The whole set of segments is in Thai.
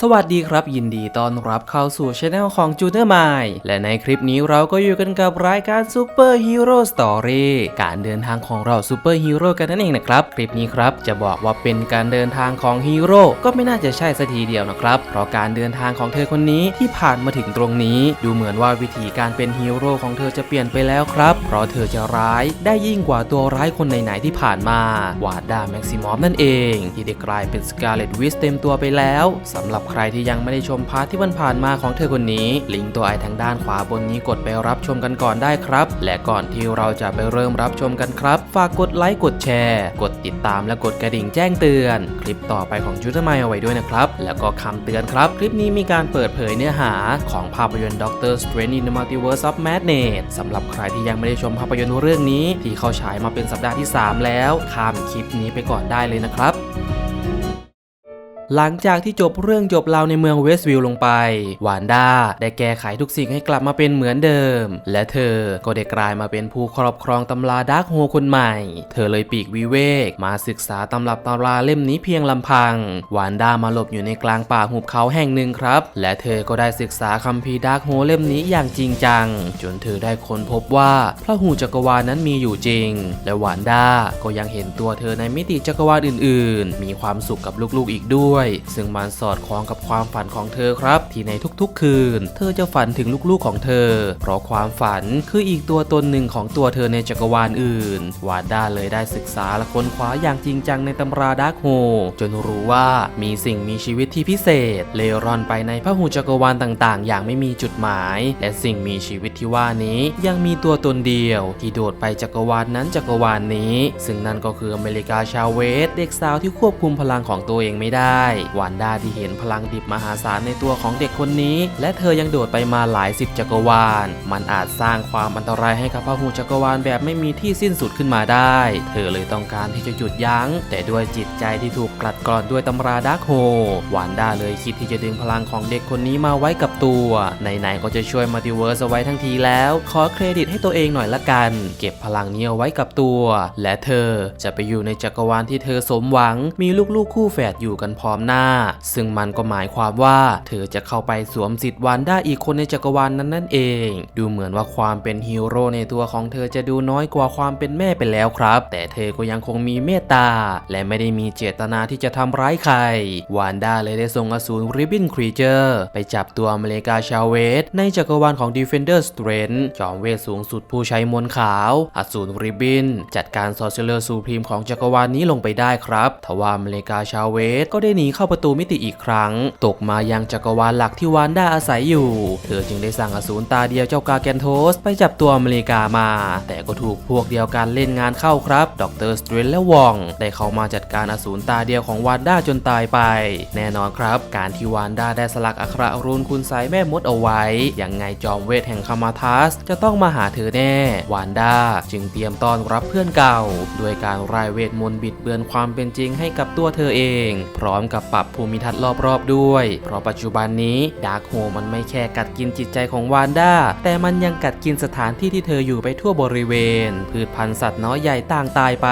สวัสดีครับยินดีต้อนรับเข้าสู่ช anel ของ j u n i o r m i และในคลิปนี้เราก็อยู่กันกับรายการ Super Hero Story การเดินทางของเรา Super Hero กันนั่นเองนะครับ คลิปนี้ครับจะบอกว่าเป็นการเดินทางของฮีโร่ก็ไม่น่าจะใช่สัทีเดียวนะครับ เพราะการเดินทางของเธอคนนี้ที่ผ่านมาถึงตรงนี้ ดูเหมือนว่าวิธีการเป็นฮีโร่ของเธอจะเปลี่ยนไปแล้วครับ เพราะเธอจะร้ายได้ยิ่งกว่าตัวร้ายคนไหนๆที่ผ่านมาวาดาแม็กซิมอฟนั่นเอง ที่ได้กลายเป็นสกาเลตวิสเต็มตัวไปแล้วสำหรับหรับใครที่ยังไม่ได้ชมพาร์ทที่มันผ่านมาของเธอคนนี้ ลิงก์ตัวไอทางด้านขวาบนนี้กดไปรับชมกันก่อนได้ครับ และก่อนที่เราจะไปเริ่มรับชมกันครับ ฝากกดไลค์กดแชร์ กดติดตามและกดกระดิ่งแจ้งเตือน คลิปต่อไปของจูทไมเอาไว้ด้วยนะครับ แล้วก็คำเตือนครับ คลิปนี้มีการเปิดเผยเนื้อหาของภาพยนตร์ Doctor Strange in the Multiverse of Madness สำหรับใครที่ยังไม่ได้ชมภาพยนตร์เรื่องนี้ ที่เข้าฉายมาเป็นสัปดาห์ที่ 3 แล้วข้ามคลิปนี้ไปก่อนได้เลยนะครับ หลังจากที่จบเรื่องจบราวในเมืองเวสต์วิลลงไป วานด้าได้แก้ไขทุกสิ่งให้กลับมาเป็นเหมือนเดิม และเธอก็ได้กลายมาเป็นผู้ครอบครองตำราดาร์กโฮคนใหม่ เธอเลยปีกวิเวก มาศึกษาตำรับตำราเล่มนี้เพียงลำพัง วานด้ามาหลบอยู่ในกลางป่าหุบเขาแห่งหนึ่งครับ และเธอก็ได้ศึกษาคัมภีร์ดาร์กโฮเล่มนี้อย่างจริงจัง จนเธอได้ค้นพบว่าพระหูจักรวาลนั้นมีอยู่จริง และวานด้าก็ยังเห็นตัวเธอในมิติจักรวาลอื่น ๆ มีความสุขกับลูกๆอีกด้วยซึ่งมันสอดคล้องกับความฝันของเธอครับ ที่ในทุกๆ คืน เธอจะฝันถึงลูกๆของเธอ เพราะความฝันคืออีกตัวตนหนึ่งของตัวเธอในจักรวาลอื่น วาด้าเลยได้ศึกษาและค้นคว้าอย่างจริงจังในตำราดาร์กโฮจนรู้ว่ามีสิ่งมีชีวิตที่พิเศษ เลร่อนไปในพระหูจักรวาลต่างๆ อย่างไม่มีจุดหมาย และสิ่งมีชีวิตที่ว่านี้ยังมีตัวตนเดียว ที่โดดไปจักรวาลนั้นจักรวาลนี้ ซึ่งนั่นก็คืออเมริกาชาเวสเด็กสาวที่ควบคุมพลังของตัวเองไม่ได้วานด้าที่เห็นพลังดิบมหาศาลในตัวของเด็กคนนี้ และเธอยังโดดไปมาหลายสิบจักรวาล มันอาจสร้างความอันตรายให้กับพหูจักรวาลแบบไม่มีที่สิ้นสุดขึ้นมาได้ เธอเลยต้องการที่จะหยุดยัง้ง แต่ด้วยจิตใจที่ถูกกลัดกร่อนด้วยตำราดาร์กโฮวานด้าเลยคิดที่จะดึงพลังของเด็กคนนี้มาไว้กับตัวไหนๆก็จะช่วยมัลติเวิร์สเอาไว้ทั้งทีแล้ว ขอเครดิตให้ตัวเองหน่อยละกัน เก็บพลังนี้เอาไว้กับตัว และเธอจะไปอยู่ในจักรวาลที่เธอสมหวัง มีลูกๆคู่แฝดอยู่กันพร้อมหน้า ซึ่งมันก็หมายความว่า เธอจะเข้าไปสวมสิทธิ์วานด้าอีกคนในจักรวาลนั้นนั่นเอง ดูเหมือนว่าความเป็นฮีโร่ในตัวของเธอจะดูน้อยกว่าความเป็นแม่ไปแล้วครับ แต่เธอก็ยังคงมีเมตตา และไม่ได้มีเจตนาที่จะทำร้ายใคร วานด้าเลยได้ส่งอสูรริบบินครีเจอร์ไปจับตัวอเมริกาชาเวสในจักรวาลของ Defender Strength จอมเวทสูงสุดผู้ใช้มนต์ขาว อสูรริบบิน จัดการซอร์เซเลอร์ซูพรีมของจักรวาลนี้ลงไปได้ครับ ทว่าอเมริกาชาเวสก็ได้หนีเข้าประตูมิติอีกครั้ง ตกมายังจักรวาลหลักที่วานด้าอาศัยอยู่ เธอจึงได้สั่งอสูรตาเดียวเจ้ากาแกนโทส ไปจับตัวอเมริกามา แต่ก็ถูกพวกเดียวกันเล่นงานเข้าครับดรสเตรนและวอง ได้เข้ามาจัดการอสูรตาเดียวของวานด้าจนตายไป แน่นอนครับ การที่วานด้าได้สลักอักขระรูนคุณไซแม่มดเอาไว้ยังไงจอมเวทแห่งคามาทัส จะต้องมาหาเธอแน่ วานด้าจึงเตรียมต้อนรับเพื่อนเก่า ด้วยการรายเวทมนต์บิดเบือนความเป็นจริงให้กับตัวเธอเอง พร้อมกับปรับภูมิทัศน์รอบๆด้วย เพราะปัจจุบันนี้ดาร์คโฮมันไม่แค่กัดกินจิตใจของวานด้า แต่มันยังกัดกินสถานที่ที่เธออยู่ไปทั่วบริเวณ พืชพันธุ์สัตว์น้อยใหญ่ต่างตายไป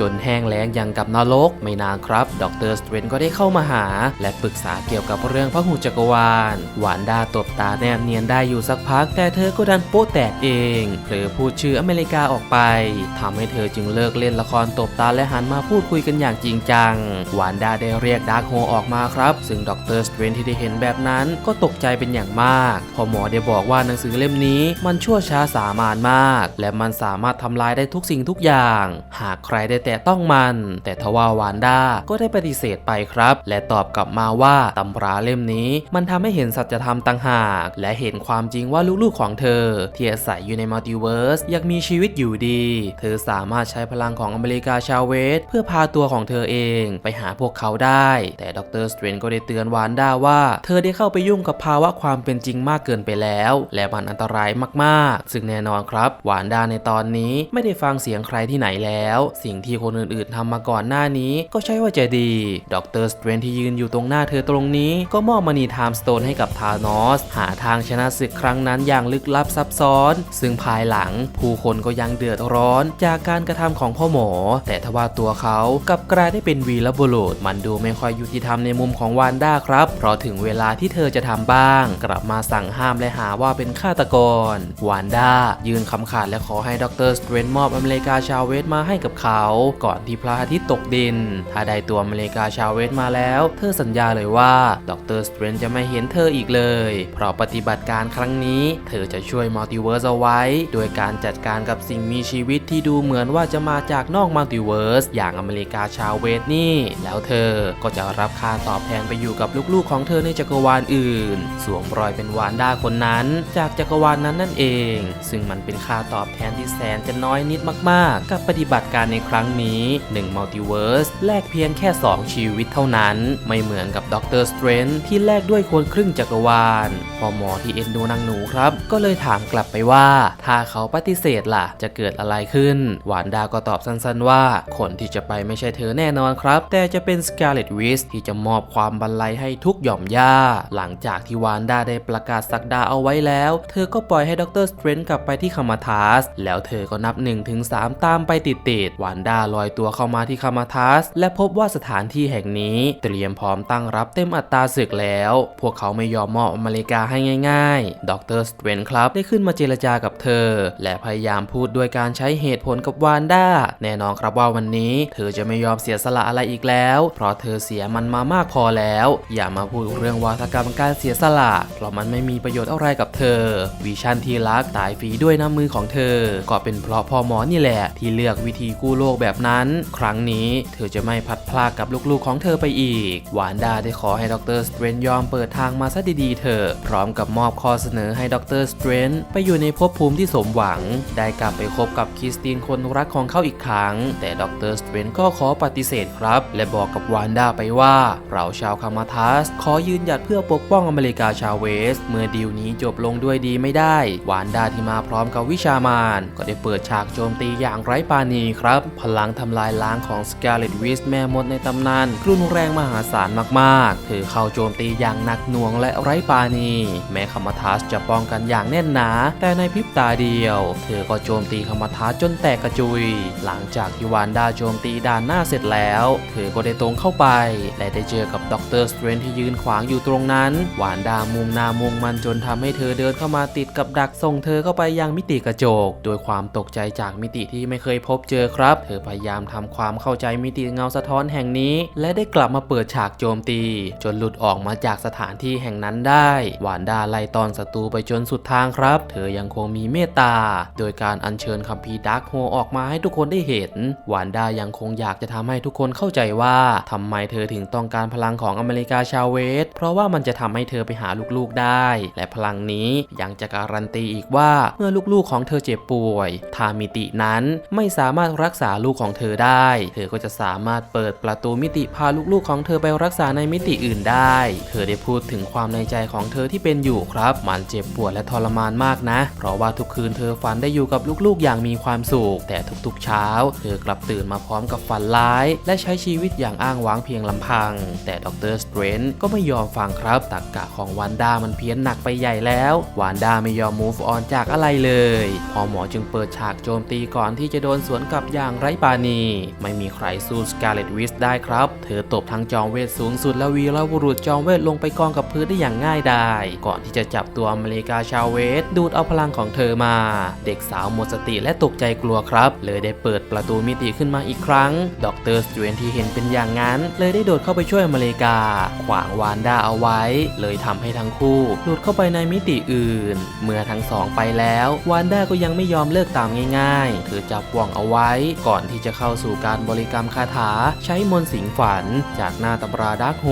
จนแห้งแล้งอย่างกับนรก ไม่นานครับ ดรสเตรนก็ได้เข้ามาหา และปรึกษาเกี่ยวกับเรื่องพระหูจักรวาลวานด้าตบตาแนบเนียนได้อยู่สักพัก แต่เธอก็ดันโป๊ะแตกเองเผลอพูดชื่ออเมริกาออกไปทำให้เธอจึงเลิกเล่นละครตบตาและหันมาพูดคุยกันอย่างจริงจังวานด้าได้เรียกดาร์คโฮออกมาครับ ซึ่งดรสเตรนที่ได้เห็นแบบนั้นก็ตกใจเป็นอย่างมาก พอหมอได้บอกว่าหนังสือเล่มนี้มันชั่วช้าสามานมาก และมันสามารถทำลายได้ทุกสิ่งทุกอย่าง หากใครได้แตะต้องมัน แต่ทว่าวานด้าก็ได้ปฏิเสธไปครับ และตอบกลับมาว่าตำราเล่มนี้มันทำให้เห็นสัจธรรมต่างหาก และเห็นความจริงว่าลูกๆของเธอ ที่อาศัยอยู่ในมัลติเวิร์สยังมีชีวิตอยู่ดี เธอสามารถใช้พลังของอเมริกาชาเวสเพื่อพาตัวของเธอเองไปหาพวกเขาได้แต่ดรสเตรนก็ได้เตือนวานด้าว่า เธอได้เข้าไปยุ่งกับภาวะความเป็นจริงมากเกินไปแล้ว และมันอันตรายมากๆ ซึ่งแน่นอนครับ วานด้าในตอนนี้ไม่ได้ฟังเสียงใครที่ไหนแล้ว สิ่งที่คนอื่นๆทำมาก่อนหน้านี้ก็ใช่ว่าจะดี ดรสเตรนที่ยืนอยู่ตรงหน้าเธอตรงนี้ก็มอบมณีไทม์สโตนให้กับธานอส หาทางชนะศึกครั้งนั้นอย่างลึกลับซับซ้อน ซึ่งภายหลังผู้คนก็ยังเดือดร้อน จากการกระทำของพ่อหมอ แต่ทว่าตัวเขากลับกลายได้เป็นวีรบุรุษมันดูไม่ค่อยอยยุติธรรมในมุมของวานด้าครับ เพราะถึงเวลาที่เธอจะทำบ้าง กลับมาสั่งห้ามและหาว่าเป็นฆาตกร วานด้ายืนคำขาดและขอให้ดรสเตรนมอบอเมริกาชาวเวสมาให้กับเขา ก่อนที่พระอาทิตย์ตกดิน ถ้าได้ตัวอเมริกาชาวเวสมาแล้ว เธอสัญญาเลยว่าดรสเตรนจะไม่เห็นเธออีกเลย เพราะปฏิบัติการครั้งนี้ เธอจะช่วยมัลติเวิร์สเอาไว้ โดยการจัดการกับสิ่งมีชีวิตที่ดูเหมือนว่าจะมาจากนอกมัลติเวิร์สอย่างอเมริกาชาวเวสนี่ แล้วเธอก็จะะรับค่าตอบแทนไปอยู่กับลูกๆของเธอในจักรวาลอื่น สวมรอยเป็นวานด้าคนนั้น จากจักรวาลนั้นนั่นเอง ซึ่งมันเป็นค่าตอบแทนที่แสนจะน้อยนิดมากๆ กับปฏิบัติการในครั้งนี้1มัลติเวิร์สแลกเพียงแค่ 2 ชีวิตเท่านั้น ไม่เหมือนกับด็อกเตอร์สเตรนที่แลกด้วยคนครึ่งจักรวาล พอหมอที่เอ็นดูนางหนูครับ ก็เลยถามกลับไปว่า ถ้าเขาปฏิเสธล่ะ จะเกิดอะไรขึ้น หวานดาก็ตอบสั้นๆว่า คนที่จะไปไม่ใช่เธอแน่นอนครับ แต่จะเป็นสกาเลตวิสที่จะมอบความบันไลให้ทุกหย่อมย่า หลังจากที่วานดาได้ประกาศสักดาเอาไว้แล้ว เธอก็ปล่อยให้ดรสเตรนกลับไปที่คามาทัสแล้วเธอก็นับ1ถึง3ตามไปติดๆวานดาลอยตัวเข้ามาที่คามาทัสและพบว่าสถานที่แห่งนี้เตรียมพร้อมตั้งรับเต็มอัตราศึกแล้ว พวกเขาไม่ยอมมอบอเมริกาให้ง่าย ๆดรสเตรนครับได้ขึ้นมาเจรจากับเธอ และพยายามพูดด้วยการใช้เหตุผลกับวานด้าแน่นอนครับว่าวันนี้ เธอจะไม่ยอมเสียสละอะไรอีกแล้ว เพราะเธอเสียยมันมามากพอแล้ว อย่ามาพูดเรื่องวาทกรรมการเสียสละเพราะมันไม่มีประโยชน์อะไรกับเธอ วิชันที่รักตายฟรีด้วยน้ำมือของเธอ ก็เป็นเพราะพ่อหมอนี่แหละ ที่เลือกวิธีกู้โลกแบบนั้น ครั้งนี้เธอจะไม่พัดพลากกับลูกๆของเธอไปอีกวานด้าได้ขอให้ดรสเตรนยอมเปิดทางมาซะดีๆเถอพร้อมกับมอบข้อเสนอให้ดรสเตรนไปอยู่ในภพภูมิที่สมหวัง ได้กลับไปคบกับคริสตินคนรักของเขาอีกครั้ง แต่ดรสเตรนก็ขอปฏิเสธครับ และบอกกับวานด้าไปว่าเราชาวคามาทัส ขอยืนหยัดเพื่อปกป้องอเมริกาชาวเวส เมื่อดีลนี้จบลงด้วยดีไม่ได้ วานดาที่มาพร้อมกับวิชามาน ก็ได้เปิดฉากโจมตีอย่างไร้ปาณีครับ พลังทำลายล้างของสกาเลตวิสแม่มดในตำนานรุนแรงมหาศาลมากๆ เธอเข้าโจมตีอย่างหนักหน่วงและไร้ปาณี แม้คามาทัสจะป้องกันอย่างแน่นหนา แต่ในพริบตาเดียว เธอก็โจมตีคามาทัสจนแตกกระจุย หลังจากที่วานดาโจมตีด่านหน้าเสร็จแล้ว เธอก็ได้ตรงเข้าไปและได้เจอกับด็อกเตอร์สเตรนที่ยืนขวางอยู่ตรงนั้นวานดามุงหนามุงมันจนทำให้เธอเดินเข้ามาติดกับดักส่งเธอเข้าไปยังมิติกระจก โดยความตกใจจากมิติที่ไม่เคยพบเจอครับ เธอพยายามทำความเข้าใจมิติเงาสะท้อนแห่งนี้ และได้กลับมาเปิดฉากโจมตี จนหลุดออกมาจากสถานที่แห่งนั้นได้วานดาไล่ตอนศัตรูไปจนสุดทางครับ เธอยังคงมีเมตตา โดยการอัญเชิญคัมภีร์ดาร์กโฮออกมาให้ทุกคนได้เห็นวานดายังคงอยากจะทำให้ทุกคนเข้าใจว่าทำไมเธอถึงต้องการพลังของอเมริกาชาเวส เพราะว่ามันจะทำให้เธอไปหาลูกๆได้ และพลังนี้ยังจะการันตีอีกว่าเมื่อลูกๆของเธอเจ็บป่วยถ้ามิตินั้นไม่สามารถรักษาลูกของเธอได้ เธอก็จะสามารถเปิดประตูมิติพาลูกๆของเธอไปรักษาในมิติอื่นได้ เธอได้พูดถึงความในใจของเธอที่เป็นอยู่ครับ มันเจ็บปวดและทรมานมากนะ เพราะว่าทุกคืนเธอฝันได้อยู่กับลูกๆอย่างมีความสุขแต่ทุกๆเช้า เธอกลับตื่นมาพร้อมกับฝันร้าย และใช้ชีวิตอย่างอ้างว้างเพียงลำพัง แต่ดรสเตรนก็ไม่ยอมฟังครับตักกะของวันด้ามันเพี้ยนหนักไปใหญ่แล้ววานด้าไม่ยอม move on จากอะไรเลย พอหมอจึงเปิดฉากโจมตีก่อนที่จะโดนสวนกลับอย่างไร้ปาณี ไม่มีใครสู้สกาเลตวิสได้ครับ เธอตบทั้งจอมเวทสูงสุดและวีรบุรุษจอมเวทลงไปกองกับพื้นได้อย่างง่ายดายก่อนที่จะจับตัวอเมริกาชาวเวสดูดเอาพลังของเธอมา เด็กสาวหมดสติและตกใจกลัวครับ เลยได้เปิดประตูมิติขึ้นมาอีกครั้งดรสเตรนที่เห็นเป็นอย่างนั้นเลยได้โดดเข้าไปช่วยอเมริกา ขวางวานด้าเอาไว้ เลยทำให้ทั้งคู่หลุดเข้าไปในมิติอื่น เมื่อทั้งสองไปแล้ววานด้าก็ยังไม่ยอมเลิกตามง่ายๆเธอจับว่องเอาไว้ ก่อนที่จะเข้าสู่การบริกรรมคาถา ใช้มนต์สิงฝัน จากหน้าตำราดาร์กโฮ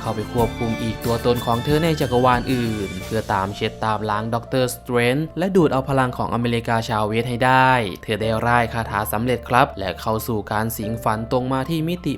เข้าไปควบคุมอีกตัวตนของเธอในจักรวาลอื่น เพื่อตามเช็ดตามล้างด็อกเตอร์สเตรนและดูดเอาพลังของอเมริกาชาวเวสให้ได้ เธอได้ร่ายคาถาสำเร็จครับ และเข้าสู่การสิงฝันตรงมาที่มิติ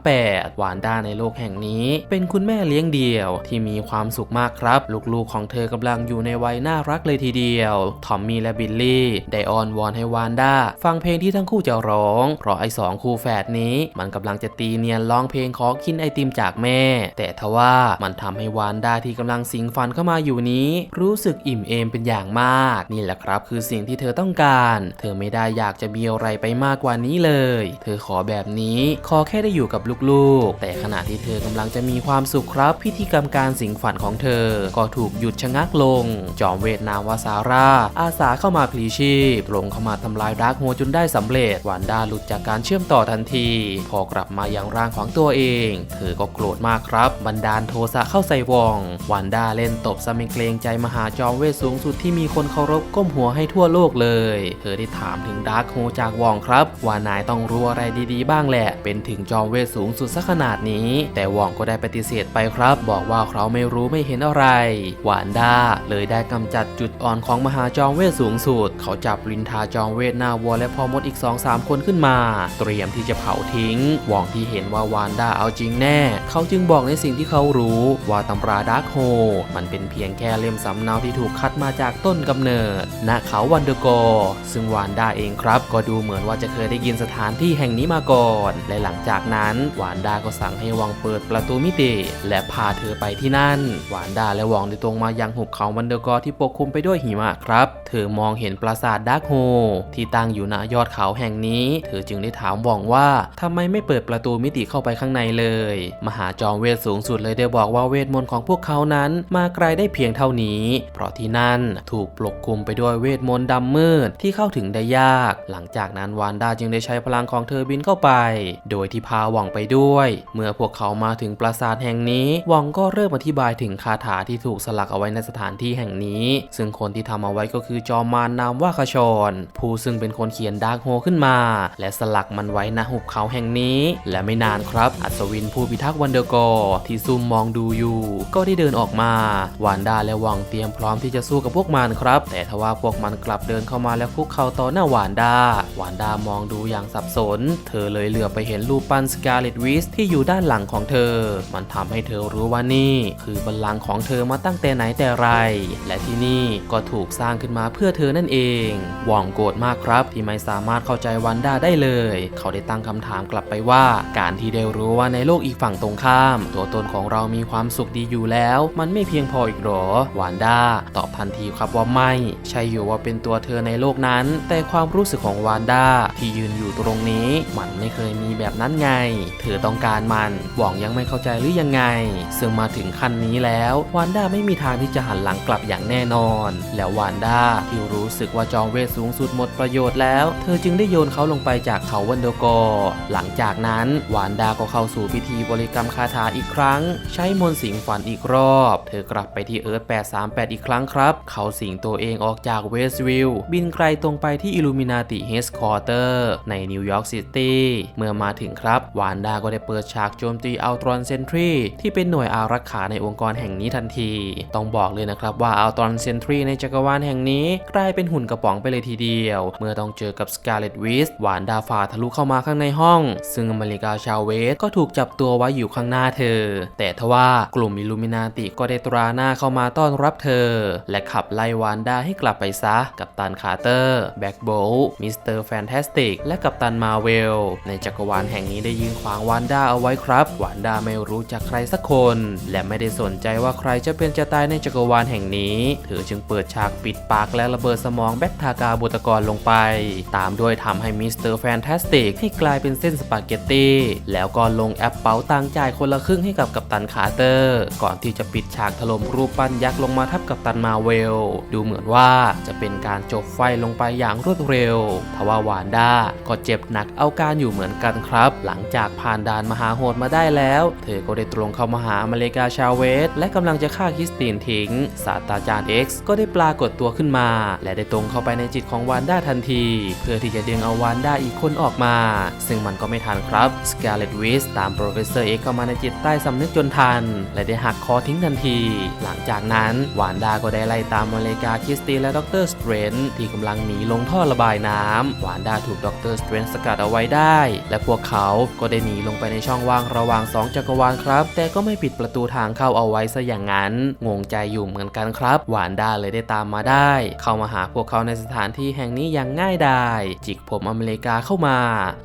838วานด้าในโลกแห่งนี้ เป็นคุณแม่เลี้ยงเดี่ยวที่มีความสุขมากครับ ลูกๆของเธอกำลังอยู่ในวัยน่ารักเลยทีเดียว ทอมมี่และบิลลี่ได้อ้อนวอนให้วานด้าฟังเพลงที่ทั้งคู่จะร้อง เพราะไอ้สองคู่แฝดนี้ มันกำลังจะตีเนียนร้องเพลงขอกินไอติมจากแม่ แต่ทว่ามันทำให้วานด้าที่กำลังสิงฟันเข้ามาอยู่นี้ รู้สึกอิ่มเอมเป็นอย่างมาก นี่แหละครับ คือสิ่งที่เธอต้องการ เธอไม่ได้อยากจะมีอะไรไปมากกว่านี้เลย เธอขอแบบนี้ขอแค่ได้อยู่กับลูกก แต่ขณะที่เธอกำลังจะมีความสุขครับ พิธีกรรมการสิงฝันของเธอ ก็ถูกหยุดชะงักลง จอมเวทนาวาซาร่า อาสาเข้ามาพลีชีพตรงเข้ามาทำลายดาร์กโฮจนได้สำเร็จวานด้าหลุดจากการเชื่อมต่อทันที พอกลับมาอยังร่างของตัวเอง เธอก็โกรธมากครับ บันดาลโทสะเข้าใส่วองวานด้าเล่นตบซะไม่เกรงใจมหาจอมเวทสูงสุดที่มีคนเคารพก้มหัวให้ทั่วโลกเลย เธอได้ถามถึงดาร์กโฮจากวองครับ ว่านายต้องรู้อะไรดีๆ บ้างแหละ เป็นถึงจอมเวทสูงสุดซะขนาดนี้ แต่วองก็ได้ปฏิเสธไปครับ บอกว่าเขาไม่รู้ไม่เห็นอะไรวานด้าเลยได้กำจัดจุดอ่อนของมหาจอมเวทสูงสุด เขาจับลินทาจอมเวทหน้าวัวและพ่อมดอีก2-3คนขึ้นมา เตรียมที่จะเผาทิ้งวองที่เห็นว่าวานด้าเอาจริงแน่ เขาจึงบอกในสิ่งที่เขารู้ว่าตำราดาร์กโฮมันเป็นเพียงแค่เล่มสำเนาที่ถูกคัดมาจากต้นกำเนิดณเขาวันเดอร์กอร์ซึ่งวานด้าเองครับ ก็ดูเหมือนว่าจะเคยได้ยินสถานที่แห่งนี้มาก่อน และหลังจากนั้นวานด้าก็สั่งให้วังเปิดประตูมิติ และพาเธอไปที่นั่นวานดาและวองได้ตรงมายังหุบเขาวันเดอร์กอร์ที่ปกคลุมไปด้วยหิมะครับ เธอมองเห็นปราสาทดาร์กโฮที่ตั้งอยู่ณยอดเขาแห่งนี้ เธอจึงได้ถามวองว่าทำไมไม่เปิดประตูมิติเข้าไปข้างในเลย มหาจอมเวทสูงสุดเลยได้บอกว่าเวทมนต์ของพวกเขานั้นมาไกลได้เพียงเท่านี้ เพราะที่นั่นถูกปกคลุมไปด้วยเวทมนต์ดำมืดที่เข้าถึงได้ยาก หลังจากนั้นวานดาจึงได้ใช้พลังของเธอบินเข้าไป โดยที่พาหว่องไปด้วยเมื่อพวกเขามาถึงปราสาทแห่งนี้วองก็เริ่มอธิบายถึงคาถาที่ถูกสลักเอาไว้ในสถานที่แห่งนี้ ซึ่งคนที่ทำเอาไว้ก็คือจอมารนามว่าคชรผู้ซึ่งเป็นคนเขียนดาร์กโฮขึ้นมา และสลักมันไว้ณหุบเขาแห่งนี้ และไม่นานครับ อัศวินผู้พิทักษ์วันเดอร์กอร์ที่ซุ่มมองดูอยู่ ก็ได้เดินออกมาวานดาและวองเตรียมพร้อมที่จะสู้กับพวกมันครับ แต่ทว่าพวกมันกลับเดินเข้ามาและคุกเข่าต่อหน้าวานดาวานดามองดูอย่างสับสน เธอเลยเหลือบไปเห็นรูปปั้นสกาเลตวิสที่อยู่ด้านหลังของเธอ มันทำให้เธอรู้ว่านี่คือบัลลังก์ของเธอมาตั้งแต่ไหนแต่ไร และที่นี่ก็ถูกสร้างขึ้นมาเพื่อเธอนั่นเองหว่องโกรธมากครับ ที่ไม่สามารถเข้าใจวันด้าได้เลย เขาได้ตั้งคำถามกลับไปว่า การที่ได้รู้ว่าในโลกอีกฝั่งตรงข้าม ตัวตนของเรามีความสุขดีอยู่แล้ว มันไม่เพียงพออีกหรอวานด้าตอบทันทีครับว่าไม่ ใช่อยู่ว่าเป็นตัวเธอในโลกนั้น แต่ความรู้สึกของวานด้าที่ยืนอยู่ตรงนี้ มันไม่เคยมีแบบนั้นไง เธอต้องการมัน หว่องยังไม่เข้าใจหรือยังไง ซึ่งมาถึงขั้นนี้แล้ววานด้าไม่มีทางที่จะหันหลังกลับอย่างแน่นอน แล้ววานด้าที่รู้สึกว่าจอมเวทสูงสุดหมดประโยชน์แล้ว เธอจึงได้โยนเขาลงไปจากเขาวันเดอร์กอหลังจากนั้นวานด้าก็เข้าสู่พิธีบริกรรมคาถาอีกครั้ง ใช้มนต์สิงฝันอีกรอบ เธอกลับไปที่เอิร์ธ838 อีกครั้งครับ เขาสิงตัวเองออกจากเวสต์วิลล์บินไกลตรงไปที่อิลูมินาติเฮสคอร์เตอร์ในนิวยอร์กซิตี้เมื่อมาถึงครับวานด้าก็ได้เปิดฉากโจมตีอัลตรอนเซนทรีที่เป็นหน่วยอารักขาในองค์กรแห่งนี้ทันที ต้องบอกเลยนะครับว่าอัลตรอนเซนทรีในจักรวาลแห่งนี้กลายเป็นหุ่นกระป๋องไปเลยทีเดียว เมื่อต้องเจอกับสกาเลตวิสหวานดาฝ่าทะลุเข้ามาข้างในห้อง ซึ่งอเมริกาชาวเวสก็ถูกจับตัวไว้อยู่ข้างหน้าเธอ แต่ทว่ากลุ่มอิลูมินาติก็ได้ตราหน้าเข้ามาต้อนรับเธอ และขับไล่วานดาให้กลับไปซะ กับตันคาร์เตอร์แบ็กโบลมิสเตอร์แฟนตาสติกและกับตันมาเวลในจักรวาลแห่งนี้ได้ยืนขวางวานดาเอาไว้ครับวานดาไม่รู้จักใครสักคน และไม่ได้สนใจว่าใครจะเป็นจะตายในจักรวาลแห่งนี้ เธอจึงเปิดฉากปิดปากและระเบิดสมองแบ็กทากาบุตกรลงไป ตามด้วยทำให้มิสเตอร์แฟนตาสติกให้กลายเป็นเส้นสปาเกตตี้แล้วก็ลงแอปเป๋าตังจ่ายคนละครึ่งให้กับกัปตันคาร์เตอร์ ก่อนที่จะปิดฉากถล่มรูปปั้นยักษ์ลงมาทับกัปตันมาเวล ดูเหมือนว่าจะเป็นการจบไฟลงไปอย่างรวดเร็ว ทว่าวานด้าก็เจ็บหนักเอาการอยู่เหมือนกันครับ หลังจากผ่านด่านมาหาโหดมาได้แล้ว เธอก็ได้ตรงเข้ามาหาอเมริกาชาเวส และกำลังจะฆ่าคริสตินทิ้ง ศาสตราจารย์ X ก็ได้ปรากฏตัวขึ้นมา และได้ตรงเข้าไปในจิตของวานด้าทันที เพื่อที่จะดึงเอาวานด้าอีกคนออกมา ซึ่งมันก็ไม่ทันครับสกาเลตวิสตามโปรเฟสเซอร์ X เข้ามาในจิตใต้สำนึกจนทัน และได้หักคอทิ้งทันที หลังจากนั้นวานด้าก็ได้ไล่ตามอเมริกาคริสตินและดรสเตรนที่กำลังหนีลงท่อระบายน้ำวานด้าถูกดรสเตรนสกัดเอาไว้ได้ และพวกเขาก็ได้หนีลงไปในช่องว่างระหว่างสองจักรวาลครับ แต่ก็ไม่ปิดประตูทางเข้าเอาไว้ซะอย่างนั้น งงใจอยู่เหมือนกันครับวานด้าเลยได้ตามมาได้ เข้ามาหาพวกเขาในสถานที่แห่งนี้อย่างง่ายดายจิกผมอเมริกาเข้ามา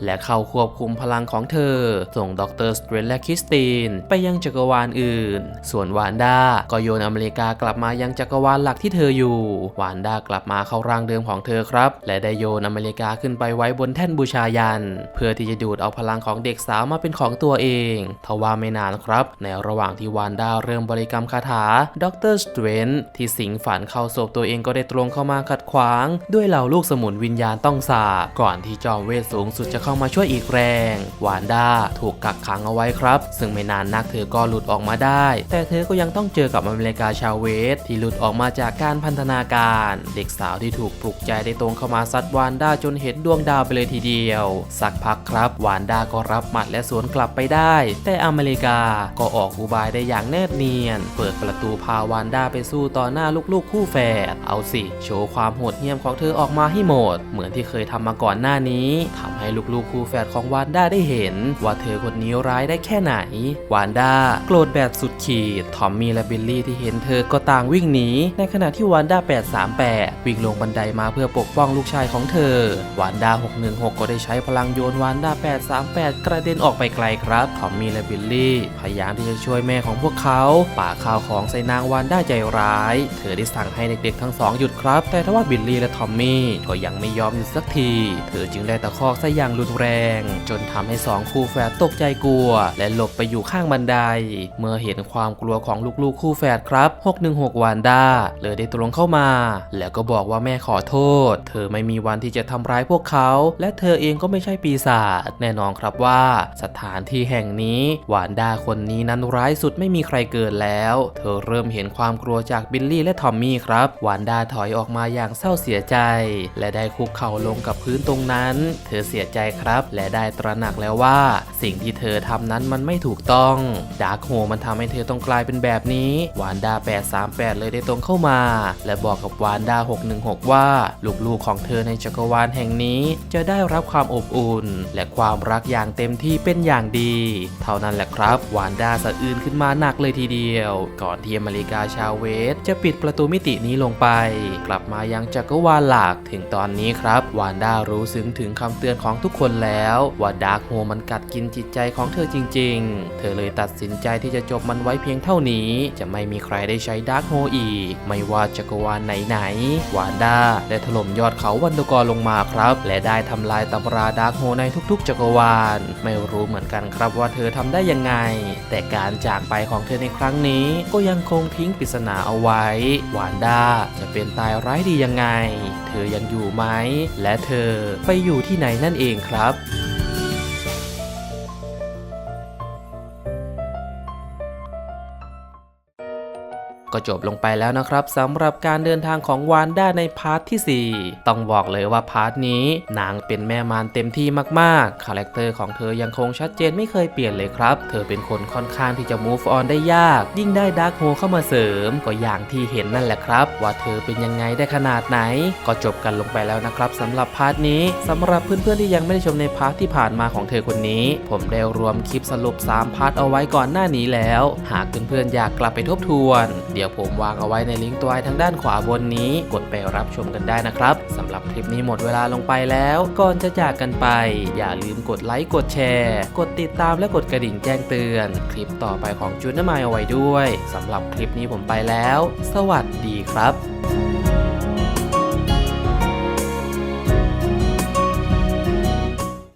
และเข้าควบคุมพลังของเธอ ส่งดรสเตรนและคริสตินไปยังจักรวาลอื่น ส่วนวานด้าก็โยนอเมริกากลับมายังจักรวาลหลักที่เธออยู่ วานด้ากลับมาเข้าร่างเดิมของเธอครับ และได้โยนอเมริกาขึ้นไปไว้บนแท่นบูชายัน เพื่อที่จะดูดเอาพลังของเด็กสาวมาเป็นของของตัวเอง ทว่าไม่นานครับ ในระหว่างที่วานด้าเริ่มบริกรรมคาถาด็อกเตอร์สเตรนที่สิงฝันเข้าศพตัวเองก็ได้ตรงเข้ามาขัดขวาง ด้วยเหล่าลูกสมุนวิญญาณต้องสาบก่อนที่จอมเวทสูงสุดจะเข้ามาช่วยอีกแรง วานด้าถูกกักขังเอาไว้ครับ ซึ่งไม่นานนักเธอก็หลุดออกมาได้ แต่เธอก็ยังต้องเจอกับอเมริกาชาวเวสที่หลุดออกมาจากการพันธนาการ เด็กสาวที่ถูกปลุกใจได้ตรงเข้ามาซัดวานด้าจนเห็นดวงดาวไปเลยทีเดียว สักพักครับ วานด้าก็รับหมัดและสวนกลับไปได้ แต่อเมริกาก็ออกอุบายได้อย่างแนบเนียน เปิดประตูพาวานด้าไปสู้ต่อหน้าลูกๆคู่แฝดเอาสิ โชว์ความโหดเหี้ยมของเธอออกมาให้หมด เหมือนที่เคยทำมาก่อนหน้านี้ทำให้ลูกๆคู่แฝดของวานด้าได้เห็น ว่าเธอคนนี้ร้ายได้แค่ไหน วานด้าโกรธแบบสุดขีดทอมมี่และบิลลี่ที่เห็นเธอก็ต่างวิ่งหนีในขณะที่วานด้า838 วิ่งลงบันไดมาเพื่อปกป้องลูกชายของเธอ วานด้า616 ก็ได้ใช้พลังโยนวานด้า838 กระเด็นออกไปไกลครับทอมมี่และบิลลี่ พยายามที่จะช่วยแม่ของพวกเขาป่าข้าวของใส่นางวานได้ใจร้าย เธอได้สั่งให้เด็กๆทั้งสองหยุดครับ แต่ทว่าบิลลี่และทอมมี่ก็ยังไม่ยอมหยุดสักที เธอจึงได้ตะคอกซะอย่างรุนแรง จนทำให้สองคู่แฝดตกใจกลัว และหลบไปอยู่ข้างบันได เมื่อเห็นความกลัวของลูกๆคู่แฝดครับ 616 วานด้าเลยได้ตรงเข้ามา แล้วก็บอกว่าแม่ขอโทษ เธอไม่มีวันที่จะทำร้ายพวกเขา และเธอเองก็ไม่ใช่ปีศาจแน่นอนครับว่าสถานที่แห่งนี้วานด้าคนนี้นั้นร้ายสุดไม่มีใครเกินแล้ว เธอเริ่มเห็นความกลัวจากบิลลี่และทอมมี่ครับวานด้าถอยออกมาอย่างเศร้าเสียใจ และได้คุกเข่าลงกับพื้นตรงนั้น เธอเสียใจครับ และได้ตระหนักแล้วว่า สิ่งที่เธอทำนั้นมันไม่ถูกต้องดาร์คโฮมันทำให้เธอต้องกลายเป็นแบบนี้วานด้า838 เลยได้ตรงเข้ามา และบอกกับวานด้า616 ว่า ลูกๆของเธอในจักรวาลแห่งนี้ จะได้รับความอบอุ่น และความรักอย่างเต็มที่เป็นอย่างดี เท่านั้นแหละครับ วานด้าสะอื้นขึ้นมาหนักเลยทีเดียว ก่อนที่อเมริกาชาเวส จะปิดประตูมิตินี้ลงไป กลับมายังจักรวาลหลักถึงตอนนี้ครับ วานด้ารู้ซึ้งถึงคำเตือนของทุกคนแล้วว่าดาร์คโฮมันกัดกินจิตใจของเธอจริง ๆ เธอเลยตัดสินใจที่จะจบมันไว้เพียงเท่านี้ จะไม่มีใครได้ใช้ดาร์คโฮอีก ไม่ว่าจักรวาลไหนๆวานด้าได้ถล่มยอดเขาวันตกรลงมาครับ และได้ทำลายตำราดาร์คโฮในทุกๆ จักรวาล ไม่รู้เหมือนกันครับว่าเธอทำได้ยังไง แต่การจากไปของเธอในครั้งนี้ก็ยังคงทิ้งปริศนาเอาไว้ วานด้าจะเป็นตายร้ายดียังไง เธอยังอยู่ไหม และเธอไปอยู่ที่ไหนนั่นเองครับ ก็จบลงไปแล้วนะครับสำหรับการเดินทางของวานด้าในพาร์ทที่ 4 ต้องบอกเลยว่าพาร์ทนี้นางเป็นแม่มารเต็มที่มากๆ คาแรคเตอร์ของเธอยังคงชัดเจนไม่เคยเปลี่ยนเลยครับ เธอเป็นคนค่อนข้างที่จะ move on ได้ยาก ยิ่งได้ดาร์คโฮเข้ามาเสริม ก็อย่างที่เห็นนั่นแหละครับ ว่าเธอเป็นยังไงได้ขนาดไหน ก็จบกันลงไปแล้วนะครับสำหรับพาร์ทนี้สำหรับเพื่อนๆที่ยังไม่ได้ชมในพาร์ทที่ผ่านมาของเธอคนนี้ ผมได้รวมคลิปสรุป 3 พาร์ทเอาไว้ก่อนหน้านี้แล้ว หากเพื่อนๆอยากกลับไปทบทวนเดี๋ยวผมวางเอาไว้ในลิงก์ตัวไอทางด้านขวาบนนี้ กดไปรับชมกันได้นะครับสำหรับคลิปนี้หมดเวลาลงไปแล้ว ก่อนจะจากกันไป อย่าลืมกดไลค์กดแชร์ กดติดตามและกดกระดิ่งแจ้งเตือน คลิปต่อไปของจูนนามายเอาไว้ด้วยสำหรับคลิปนี้ผมไปแล้ว สวัสดีครับ